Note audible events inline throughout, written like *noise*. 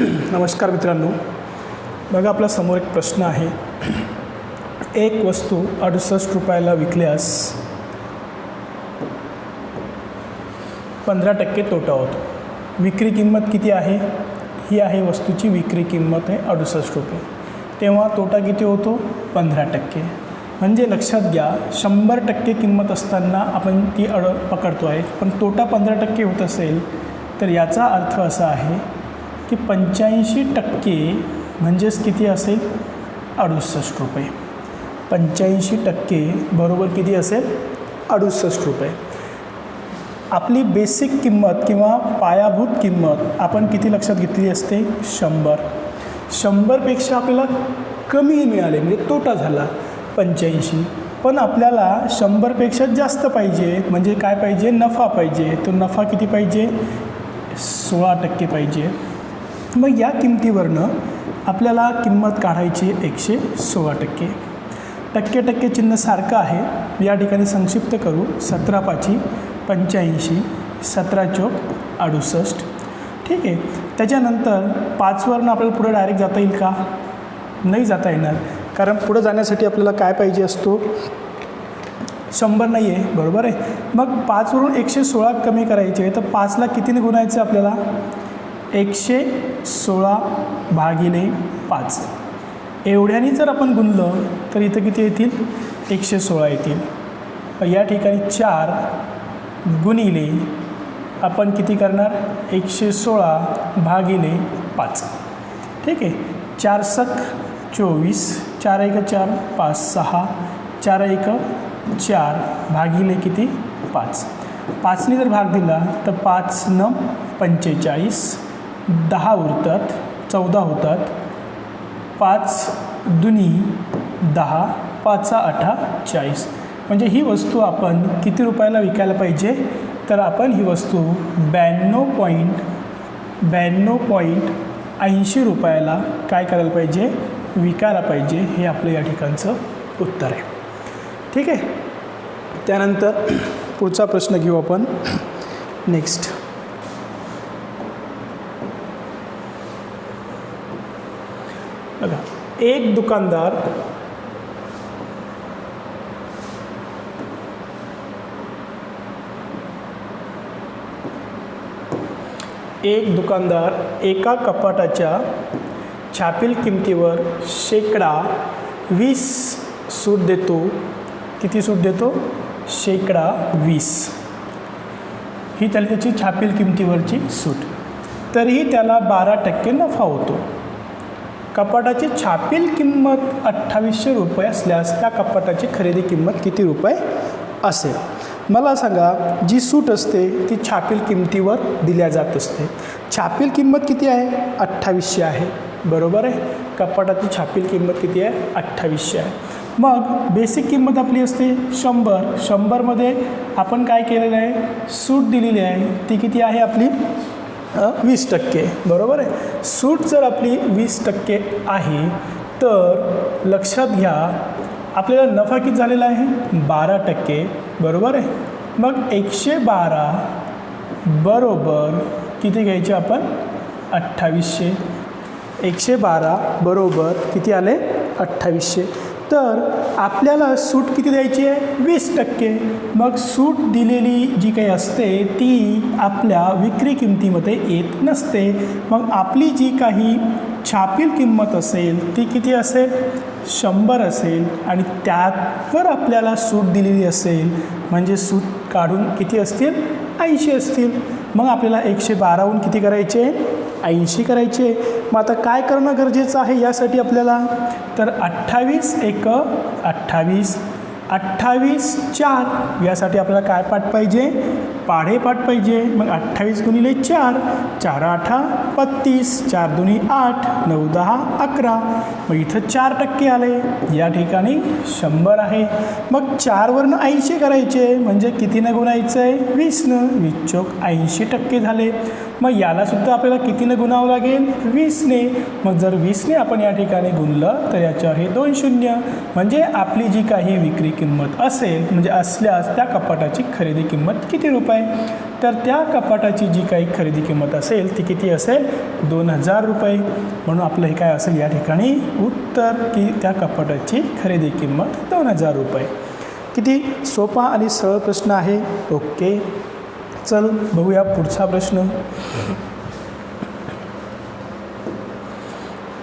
*clears throat* नमस्कार मित्रांनो. बघा आपल्यासमोर एक प्रश्न आहे. एक वस्तू अडुसष्ट रुपयाला विकल्यास पंधरा टक्के तोटा होतो. विक्री किंमत किती आहे? ही आहे वस्तूची विक्री किंमत आहे अडुसष्ट रुपये. तेव्हा तोटा किती होतो? पंधरा टक्के. म्हणजे लक्षात घ्या शंभर टक्के किंमत असताना आपण ती अड पकडतो आहे. पण तोटा पंधरा टक्के होत असेल तर याचा अर्थ असा आहे की पंच्याऐंशी टक्के म्हणजेच किती असेल? अडुसष्ट रुपये. पंच्याऐंशी टक्के बरोबर किती असेल? अडुसष्ट रुपये. आपली बेसिक किंमत किंवा पायाभूत किंमत आपण किती लक्षात घेतली असते? शंभर. शंभरपेक्षा आपल्याला कमी मिळाले म्हणजे तोटा झाला पंच्याऐंशी. पण आपल्याला शंभरपेक्षा जास्त पाहिजे म्हणजे काय पाहिजे? नफा पाहिजे. तो नफा किती पाहिजे? सोळा टक्के पाहिजे. मग या किमतीवरनं आपल्याला किंमत काढायची एकशे सोळा टक्के. टक्के टक्के चिन्ह सारखं आहे. या ठिकाणी संक्षिप्त करू. सतरा पाची पंच्याऐंशी सतरा चौक अडुसष्ट. ठीक आहे. त्याच्यानंतर पाचवरनं आपल्याला पुढे डायरेक्ट जाता येईल का? नाही जाता येणार. कारण पुढं जाण्यासाठी आपल्याला काय पाहिजे असतो? शंभर नाही आहे बरोबर आहे. मग पाचवरून एकशे सोळा कमी करायचे. तर पाचला कितीने गुणायचं आपल्याला? एकशे सोळा भागिले पाच. एवढ्याने जर आपण गुणलं तर इथं किती येतील? एकशे सोळा येतील. या ठिकाणी चार गुणिले आपण किती करणार? एकशे सोळा भागिले पाच. ठीक आहे? चार सक चोवीस चार एक चार पाच सहा चार एक चार भागिले किती? पाच. पाचने जर भाग दिला तर पाच न पंचेचाळीस. दहा उरतात चौदा होतात. पाच दुनी दहा पाचा अठा चाळीस. म्हणजे ही वस्तू आपण किती रुपयाला विकायला पाहिजे? तर आपण ही वस्तू ब्याण्णव पॉईंट ब्याण्णव पॉईंट ऐंशी रुपयाला काय करायला पाहिजे? विकायला पाहिजे हे आपलं या ठिकाणचं उत्तर आहे. ठीक आहे? त्यानंतर पुढचा प्रश्न घेऊ आपण. नेक्स्ट बघा एक दुकानदार एक दुकानदार एका कपाटाच्या छापील किमतीवर शेकडा वीस सूट देतो. किती सूट देतो? शेकडा वीस. ही त्याला त्याची छापील किमतीवरची सूट. तरीही त्याला बारा टक्के नफा होतो. कपाटाची छापील किंमत अठ्ठावीसशे रुपये असल्यास त्या कपाटाची खरेदी किंमत किती रुपये असेल? मला सांगा जी सूट असते ती छापील किमतीवर दिल्या जात असते. छापील किंमत किती आहे? अठ्ठावीसशे आहे. बरोबर आहे? कपाटाची छापील किंमत किती आहे? अठ्ठावीसशे आहे. मग बेसिक किंमत आपली असते शंभर. शंभरमध्ये आपण काय केलेलं आहे? सूट दिलेली आहे. ती किती आहे आपली? वीस टक्के. बरोबर आहे? सूट जर आपली वीस टक्के आहे तर लक्षात घ्या आपल्याला नफा किती झालेला आहे? बारा टक्के. बरोबर आहे? मग एकशे बारा बरोबर किती घ्यायचे आपण? अठ्ठावीसशे. एकशे बारा बरोबर किती आले? अठ्ठावीसशे. तर आपल्याला सूट किती द्यायची आहे? वीस टक्के. मग सूट दिलेली जी काही असते ती आपल्या विक्री किमतीमध्ये येत नसते. मग आपली जी काही छापील किंमत असेल ती किती असेल? शंभर असेल. आणि त्यावर आपल्याला सूट दिलेली असेल म्हणजे सूट काढून किती असतील? ऐंशी असतील. मग आपल्याला एकशे बाराहून किती करायचे? ऐंशी करायचे. मग आता काय करणं गरजेचं आहे यासाठी आपल्याला? तर अठ्ठावीस एक अठ्ठावीस अठ्ठावीस चार यासाठी आपल्याला काय पाठ पाहिजे? पाढे पाठ पाहिजे. मग अठ्ठावीस गुणिले चार चार आठा बत्तीस चार दोन्ही आठ नऊ दहा अकरा. मग इथं चार टक्के आले. या ठिकाणी शंभर आहे. मग चारवरनं ऐंशी करायचे. म्हणजे कितीनं गुणायचं आहे वीसनं. वीस चोक ऐंशी टक्के झाले. मग यालासुद्धा आपल्याला कितीनं गुणावं लागेल? वीसने. मग जर वीसने आपण या ठिकाणी गुणलं तर याच्यावर हे दोन शून्य. म्हणजे आपली जी काही विक्री किंमत असेल म्हणजे असल्यास त्या कपाटाची खरेदी किंमत किती रुपये? तर त्या कपाटाची जी काही खरेदी किंमत असेल ती किती असेल? दोन हजार रुपये. म्हणून आपलं हे काय असेल या ठिकाणी? उत्तर की त्या कपाटाची खरेदी किंमत दोन हजार रुपये. किती? सोपा आणि सरळ प्रश्न आहे. ओके. चल बघूया पुढचा प्रश्न.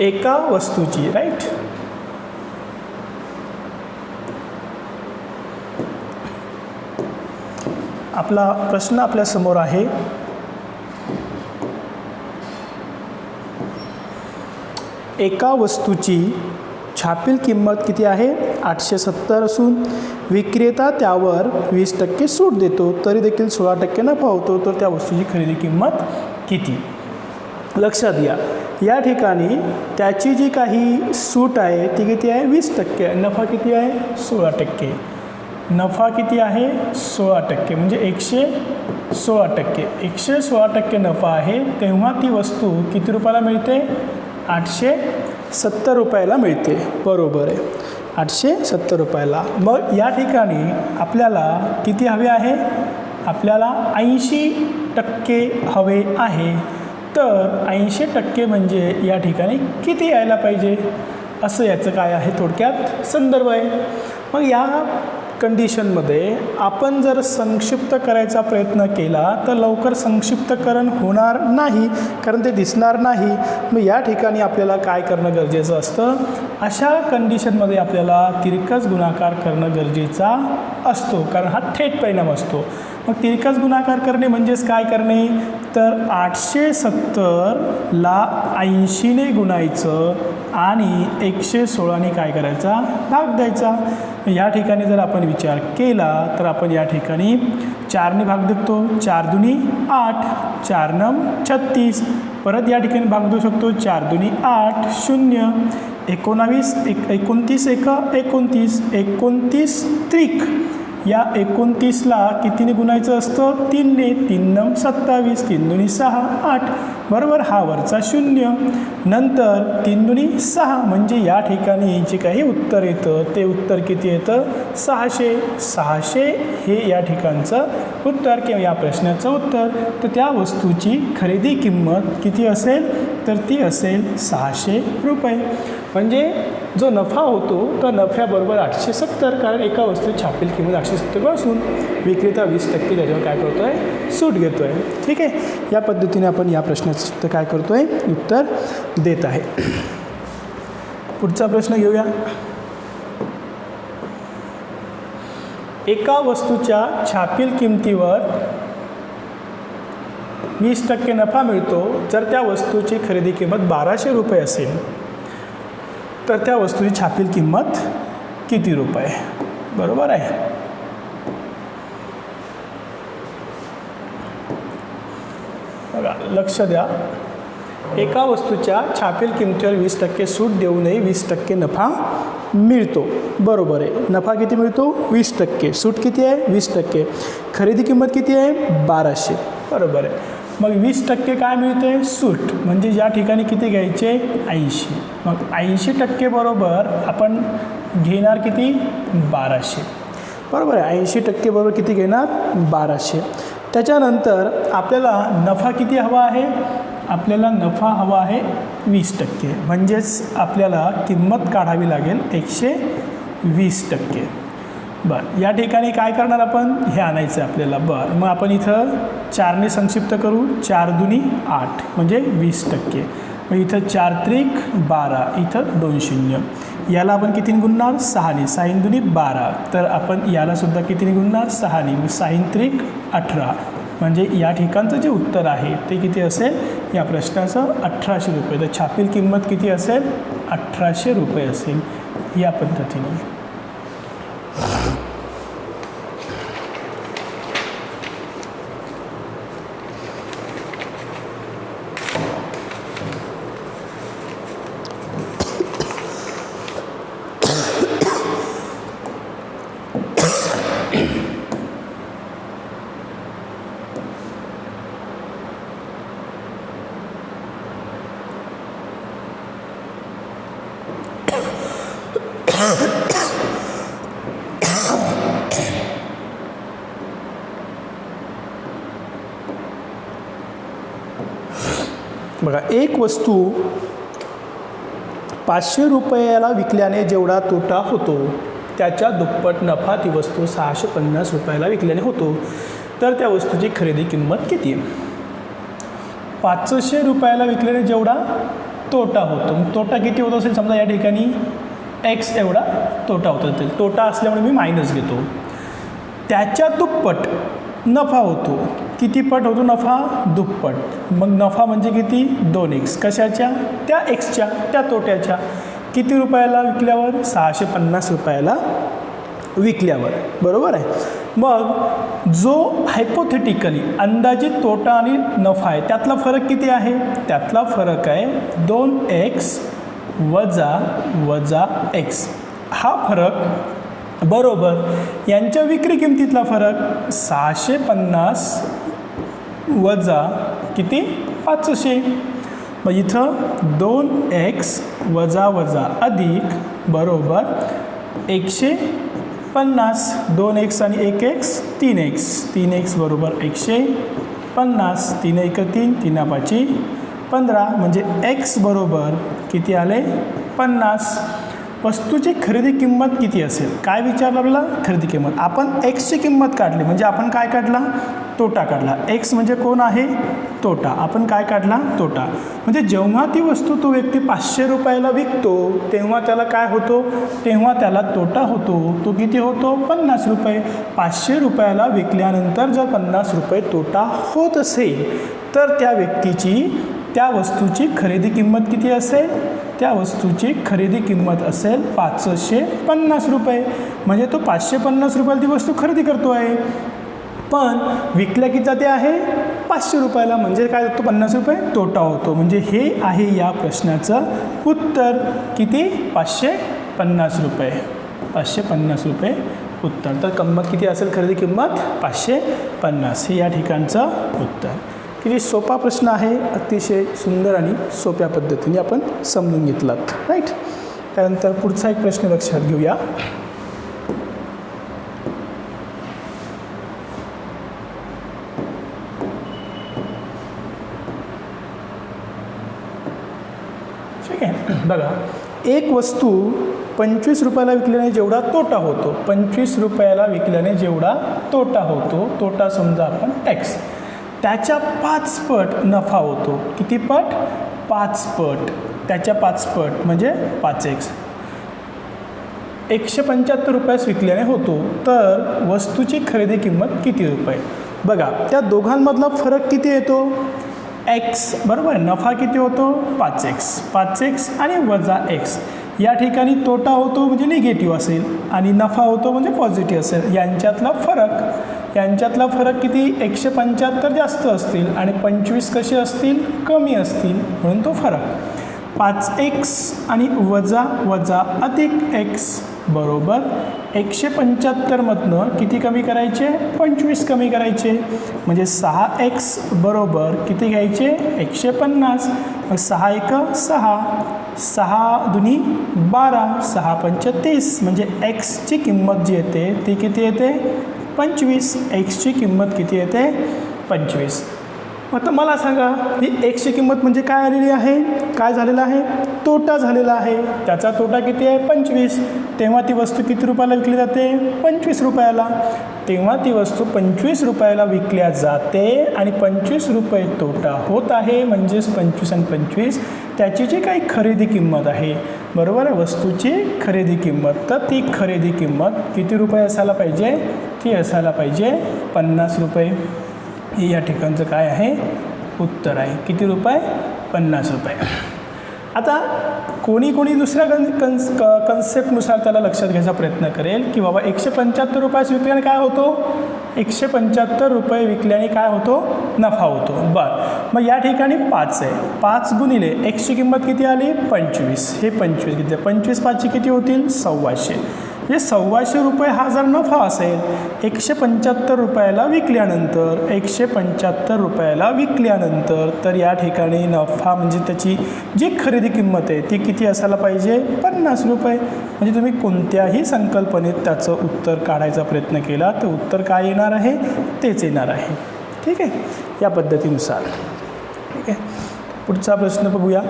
एका वस्तूची राईट आपला प्रश्न आपल्यासमोर आहे. एका वस्तूची छापील किंमत किती आहे? आठशे सत्तर असून विक्रेता त्यावर वीस टक्के सूट देतो. तरी देखील सोळा टक्के नफा होतो तर त्या वस्तूची खरेदी किंमत किती? लक्षात घ्या. या ठिकाणी त्याची जी काही सूट आहे ती किती आहे? वीस टक्के. नफा किती आहे? सोळा टक्के. नफा किती आहे? सोळा टक्के. म्हणजे एकशे सोळा टक्के. एकशे सोळा टक्के नफा आहे तेव्हा ती वस्तू किती रुपयाला मिळते? आठशे सत्तर रुपयाला मिळते. बरोबर आहे. आठशे सत्तर रुपयाला. मग या ठिकाणी आपल्याला किती हवे आहे? आपल्याला ऐंशी टक्के हवे आहे. तर ऐंशी टक्के म्हणजे या ठिकाणी किती यायला पाहिजे? असं याचं काय आहे थोडक्यात संदर्भ आहे. मग या कंडिशनमध्ये आपण जर संक्षिप्त करायचा प्रयत्न केला तर लवकर संक्षिप्तकरण होणार नाही कारण ते दिसणार नाही. मग या ठिकाणी आपल्याला काय करणं गरजेचं असतं? अशा कंडिशनमध्ये आपल्याला तिरकस गुणाकार करणं गरजेचा असतो. कारण हा थेट परिणाम असतो. मग तिरकस गुणाकार करणे म्हणजेच काय करणे? तर आठशे सत्तरला ऐंशीने गुणायचं आणि एकशे सोळाने काय करायचा? भाग द्यायचा. या ठिकाणी जर आपण विचार केला तर आपण या ठिकाणी चारने भाग देतो. चार दुनी आठ चार नम छत्तीस. परत या ठिकाणी भाग देऊ शकतो. चार दोन्ही आठ शून्य. एकोणावीस एक एकोणतीस एक एकोणतीस एकोणतीस त्रिक. या एकोणतीसला कितीने गुणायचं असतं? तीनने तीन नम सत्तावीस तीन दुनी सहा आठ. बरोबर हा वरचा शून्य. नंतर तीन दुनी सहा म्हणजे या ठिकाणी जे काही उत्तर येतं ते उत्तर किती येतं? सहाशे. सहाशे हे या ठिकाणचं उत्तर किंवा या प्रश्नाचं उत्तर. तर त्या वस्तूची खरेदी किंमत किती असेल? तर ती असेल सहाशे रुपये. म्हणजे जो नफा होतो तो नफ्याबरोबर आठशे सत्तर कारण एका वस्तू छापील किंमत आठशे सत्तर असून विक्रेता वीस टक्के त्याच्यावर काय करतो आहे सूट घेतो आहे ठीक आहे? या पद्धतीने आपण या प्रश्नाचं सुद्धा काय करतो आहे उत्तर देत आहे. पुढचा प्रश्न घेऊया. एका वस्तूच्या छापील किमतीवर वीस टक्के नफा मिळतो जर त्या वस्तूची खरेदी किंमत बाराशे रुपये असेल तर त्या वस्तूची छापील किंमत किती रुपये? बरोबर आहे. बघा लक्ष द्या. एका वस्तूच्या छापील किमतीवर वीस टक्के सूट देऊनही वीस टक्के नफा मिळतो. बरोबर आहे. नफा किती मिळतो? वीस टक्के. सूट किती आहे? वीस टक्के. खरेदी किंमत किती आहे? बाराशे. बरोबर आहे. मग वीस टक्के काय मिळते सूट. म्हणजे या ठिकाणी किती घ्यायचे? ऐंशी. मग ऐंशी टक्के बरोबर आपण घेणार किती? बाराशे. बरोबर आहे. ऐंशी टक्के बरोबर किती घेणार? बाराशे. त्याच्यानंतर आपल्याला नफा किती हवा आहे? आपल्याला नफा हवा आहे वीस टक्के. म्हणजेच आपल्याला किंमत काढावी लागेल एकशे वीस टक्के. बरं या ठिकाणी काय करणार आपण? हे आणायचं आहे आपल्याला. बरं मग आपण इथं चारने संक्षिप्त करू. चार दुनी आठ म्हणजे वीस टक्के. मग इथं चार त्रिक बारा इथं दोन शून्य. याला आपण कितीने गुणणार? सहाने. साईन दुनी बारा. तर आपण यालासुद्धा कितीने गुणणार? सहाने. मग साईन त्रिक अठरा. म्हणजे या ठिकाणचं जे उत्तर आहे ते किती असेल? या प्रश्नाचं अठराशे रुपये. तर छापील किंमत किती असेल? अठराशे रुपये असेल. या पद्धतीने. बघा एक वस्तू पाचशे रुपयाला विकल्याने जेवढा तोटा होतो त्याच्या दुप्पट नफा ती वस्तू सहाशे पन्नास रुपयाला विकल्याने होतो. तर त्या वस्तूची खरेदी किंमत किती पाचशे रुपयाला विकल्याने जेवढा तोटा होतो. तोटा किती होत असेल? समजा या ठिकाणी एक्स एवढा तोटा होता. असेल तोटा असल्यामुळे मी मायनस घेतो. त्याच्या दुप्पट नफा होतो. किती पट होतो नफा? दुप्पट. मग नफा म्हणजे किती? दोन एक्स कशाच्या? त्या एक्सच्या त्या तोट्याच्या. किती रुपयाला विकल्यावर? सहाशे पन्नास रुपयाला विकल्यावर. बरोबर आहे? मग जो हायपोथेटिकली अंदाजित तोटा आणि नफा आहे त्यातला फरक किती आहे? त्यातला फरक आहे दोन एक्स वजा वजा एक्स. हा फरक बरोबर. यांच्या विक्री किमतीतला फरक सहाशे पन्नास वजा किती? पाचशे. मग इथं दोन एक्स वजा वजा अधिक बरोबर एकशे पन्नास. दोन एक्स आणि एक एक्स तीन एक्स. तीन एक्स बरोबर एकशे पन्नास. तीन एक तीन तीन पाची पंधरा. म्हणजे एक्स बरोबर किती आले? पन्नास. वस्तूची खरेदी किंमत किती असेल? काय विचारलं आपल्याला? खरेदी किंमत. आपण एक्सची किंमत काढली. म्हणजे आपण काय काढला? तोटा काढला. एक्स म्हणजे कोण आहे? तोटा. आपण काय काढला? तोटा. म्हणजे जेव्हा ती वस्तू तो व्यक्ती पाचशे रुपयाला विकतो तेव्हा त्याला काय होतो? तेव्हा त्याला तोटा होतो. तो किती होतो? पन्नास रुपये. पाचशे रुपयाला विकल्यानंतर जर पन्नास रुपये तोटा होत असेल तर त्या व्यक्तीची त्या वस्तूची खरेदी किंमत किती असेल? त्या वस्तूची खरेदी किंमत असेल पाचशे पन्नास रुपये. म्हणजे तो पाचशे पन्नास रुपयाला ती वस्तू खरेदी करतो आहे. पण विकल्या किती जाते आहे? पाचशे रुपयाला. म्हणजे काय होतो पन्नास रुपये तोटा होतो. म्हणजे हे आहे या प्रश्नाचं उत्तर. किती? पाचशे पन्नास रुपये. पाचशे पन्नास रुपये उत्तर. तर किंमत किती असेल? खरेदी किंमत पाचशे पन्नास. हे या ठिकाणचं उत्तर. किती सोपा प्रश्न आहे अतिशय सुंदर आणि सोप्या पद्धतीने आपण समजून घेतलात. राईट त्यानंतर पुढचा एक प्रश्न लक्षात घेऊया. ठीक आहे. बघा एक वस्तू पंचवीस रुपयाला विकल्याने जेवढा तोटा होतो पंचवीस रुपयाला विकल्याने जेवढा तोटा होतो तोटा समजा आपण टॅक्स त्याच्या पाचपट नफा होतो. किती पट? पाचपट त्याच्या पाचपट म्हणजे पाच एक्स एकशे पंच्याहत्तर रुपयास विकल्याने होतो. तर वस्तूची खरेदी किंमत किती रुपये? बघा त्या दोघांमधला फरक किती येतो? एक्स बरोबर? नफा किती होतो? पाच एक्स पाच एक्स आणि वजा एक्स या ठिकाणी तोटा होतो म्हणजे निगेटिव्ह असेल आणि नफा होतो म्हणजे पॉझिटिव्ह असेल. यांच्यातला फरक यांच्यातला फरक किती? एकशे पंच्याहत्तर जास्त असतील आणि पंचवीस कसे असतील? कमी असतील. म्हणून तो फरक. पाच एक्स आणि वजा वजा अधिक एक्स बरोबर एकशे पंच्याहत्तरमधनं किती कमी करायचे? पंचवीस कमी करायचे. म्हणजे सहा एक्स बरोबर किती घ्यायचे? एकशे पन्नास. मग सहा एक सहा. सहा दुनी बारा. सहा पंचतीस म्हणजे एक्सची किंमत जी येते ती किती येते? पंचवीस एक्सची किंमत किती येते? पंचवीस. आता मला सांगा ही एक्सची किंमत म्हणजे काय आलेली आहे? काय झालेलं आहे? तोटा झालेला आहे. त्याचा तोटा किती आहे? पंचवीस. तेव्हा ती वस्तू किती रुपयाला विकली जाते? पंचवीस रुपयाला. तेव्हा ती वस्तू पंचवीस रुपयाला विकल्या जाते आणि पंचवीस रुपये तोटा होत आहे म्हणजेच पंचवीस आणि पंचवीस त्याची जी काही खरेदी किंमत आहे बरोबर? आहे वस्तूची खरेदी किंमत. तर ती खरेदी किंमत किती रुपये असायला पाहिजे? ती असायला पाहिजे पन्नास रुपये. हे या ठिकाणचं काय आहे? उत्तर आहे. किती रुपये? पन्नास रुपये. आता कोणी कोणी दुसऱ्या कन कन्स क कन्सेप्टनुसार त्याला लक्षात घ्यायचा प्रयत्न करेल की बाबा एकशे पंच्याहत्तर रुपयास विकल्याने काय होतो? एकशे पंच्याहत्तर रुपये विकल्याने काय होतो? नफा होतो. बरं. मग या ठिकाणी पाच आहे. पाच गुणिले एक्सची किंमत किती आली? पंचवीस. हे पंचवीस किती पंचवीस पाचशे किती होतील? सव्वाशे. म्हणजे सव्वाशे रुपये हा जर नफा असेल एकशे पंच्याहत्तर रुपयाला विकल्यानंतर एकशे पंच्याहत्तर रुपयाला विकल्यानंतर तर या ठिकाणी नफा म्हणजे त्याची जी खरेदी किंमत आहे ती किती असायला पाहिजे? पन्नास रुपये. म्हणजे तुम्ही कोणत्याही संकल्पनेत त्याचं उत्तर काढायचा प्रयत्न केला तर उत्तर काय येणार आहे? तेच येणार आहे. ठीक आहे? या पद्धतीनुसार. ठीक आहे? पुढचा प्रश्न बघूया.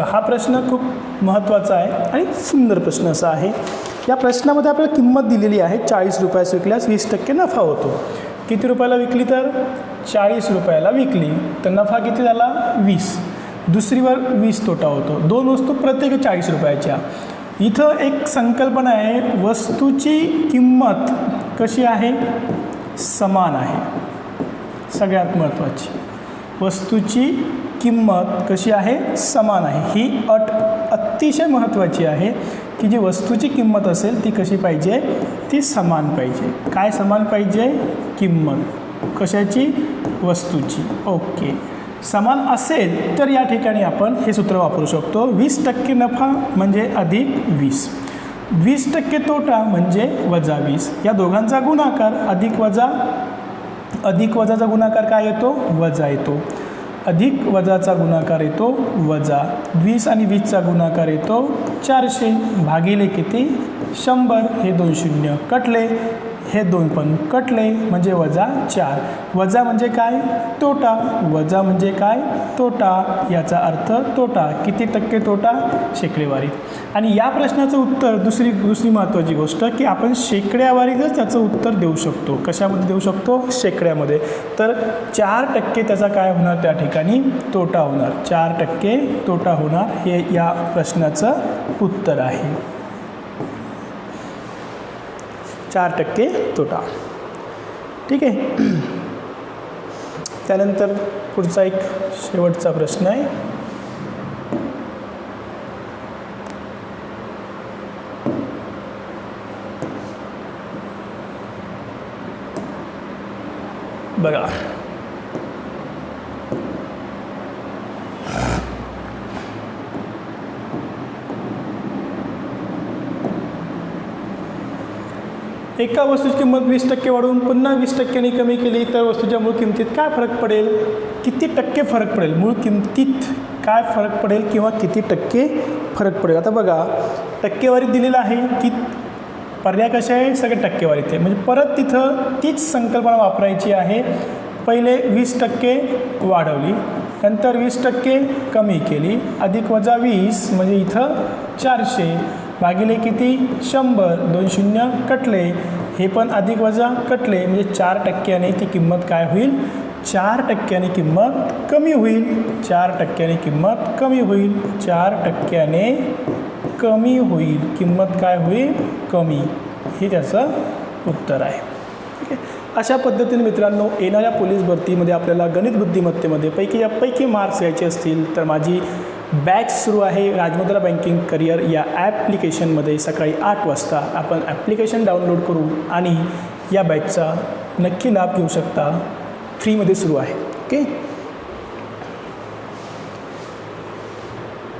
बघा हा प्रश्न खूप महत्त्वाचा आहे आणि सुंदर प्रश्न असा आहे. या प्रश्नामध्ये आपल्याला किंमत दिलेली आहे चाळीस रुपयास विकल्यास वीस टक्के नफा होतो. किती रुपयाला विकली तर? चाळीस रुपयाला विकली. तर नफा किती झाला? वीस. दुसरीवर वीस तोटा होतो. दोन वस्तू प्रत्येक चाळीस रुपयाच्या. इथं एक संकल्पना आहे वस्तूची किंमत कशी आहे? समान आहे. सगळ्यात महत्त्वाची. वस्तूची किंमत कशी आहे? समान आहे. ही अट अतिशय महत्त्वाची आहे की जी वस्तूची किंमत असेल ती कशी पाहिजे? ती समान पाहिजे. काय समान पाहिजे? किंमत. कशाची? वस्तूची. ओके. समान असेल तर या ठिकाणी आपण हे सूत्र वापरू शकतो. वीस टक्के नफा म्हणजे अधिक वीस. वीस टक्के तोटा म्हणजे वजा वीस. या दोघांचा गुणाकार अधिक वजा अधिक वजाचा गुणाकार काय येतो? वजा येतो. अधिक वजाचा गुणाकार येतो वजा. वीस आणि वीसचा गुणाकार येतो चारशे. भागिले किती? शंभर. हे दोन शून्य. कटले. हे दोन पण कटले म्हणजे वजा चार. वजा म्हणजे काय? तोटा. वजा म्हणजे काय? तोटा. याचा अर्थ तोटा. किती टक्के तोटा? शेकडेवारीत आणि या प्रश्नाचं उत्तर दुसरी दुसरी महत्त्वाची गोष्ट की आपण शेकड्यावारीतच त्याचं उत्तर देऊ शकतो. कशामध्ये देऊ शकतो? शेकड्यामध्ये. तर चार टक्के त्याचा काय होणार? त्या ठिकाणी तोटा होणार. चार टक्के तोटा होणार हे या प्रश्नाचं उत्तर आहे. चार टक्के तोटा. ठीक आहे. *clears throat* त्यानंतर पुढचा एक शेवटचा प्रश्न आहे बघा एका वस्तूची किंमत वीस टक्के वाढवून पुन्हा वीस टक्क्यांनी कमी केली तर वस्तूच्या मूळ किमतीत काय फरक पडेल? किती टक्के फरक पडेल? मूळ किमतीत काय फरक पडेल किंवा किती टक्के फरक पडेल? आता बघा टक्केवारी दिलेलं आहे की पर्याय कसे आहे? सगळे टक्केवारीत आहे म्हणजे परत तिथं तीच संकल्पना वापरायची आहे. पहिले वीस टक्के वाढवली नंतर वीस टक्के कमी केली अधिक वजा वीस म्हणजे इथं चारशे भागिले किती? शंभर. दोन शून्य कटले. हे पण अधिक वजा कटले. म्हणजे चार टक्क्याने ती किंमत काय होईल? चार टक्क्याने किंमत कमी होईल. चार टक्क्याने किंमत कमी होईल. चार टक्क्याने कमी होईल. किंमत काय होईल? कमी. हे त्याचं उत्तर आहे. ठीक आहे. अशा पद्धतीने मित्रांनो येणाऱ्या पोलीस भरतीमध्ये आपल्याला गणित बुद्धिमत्तेमध्ये पैकी या पैकी मार्क्स घ्यायचे असतील तर माझी बॅच सुरू आहे. राजमुद्रा बँकिंग करिअर या ॲप्लिकेशनमध्ये सकाळी आठ वाजता. आपण ॲप्लिकेशन डाउनलोड करू आणि या बॅचचा नक्की लाभ घेऊ शकता. फ्रीमध्ये सुरू आहे. ओके?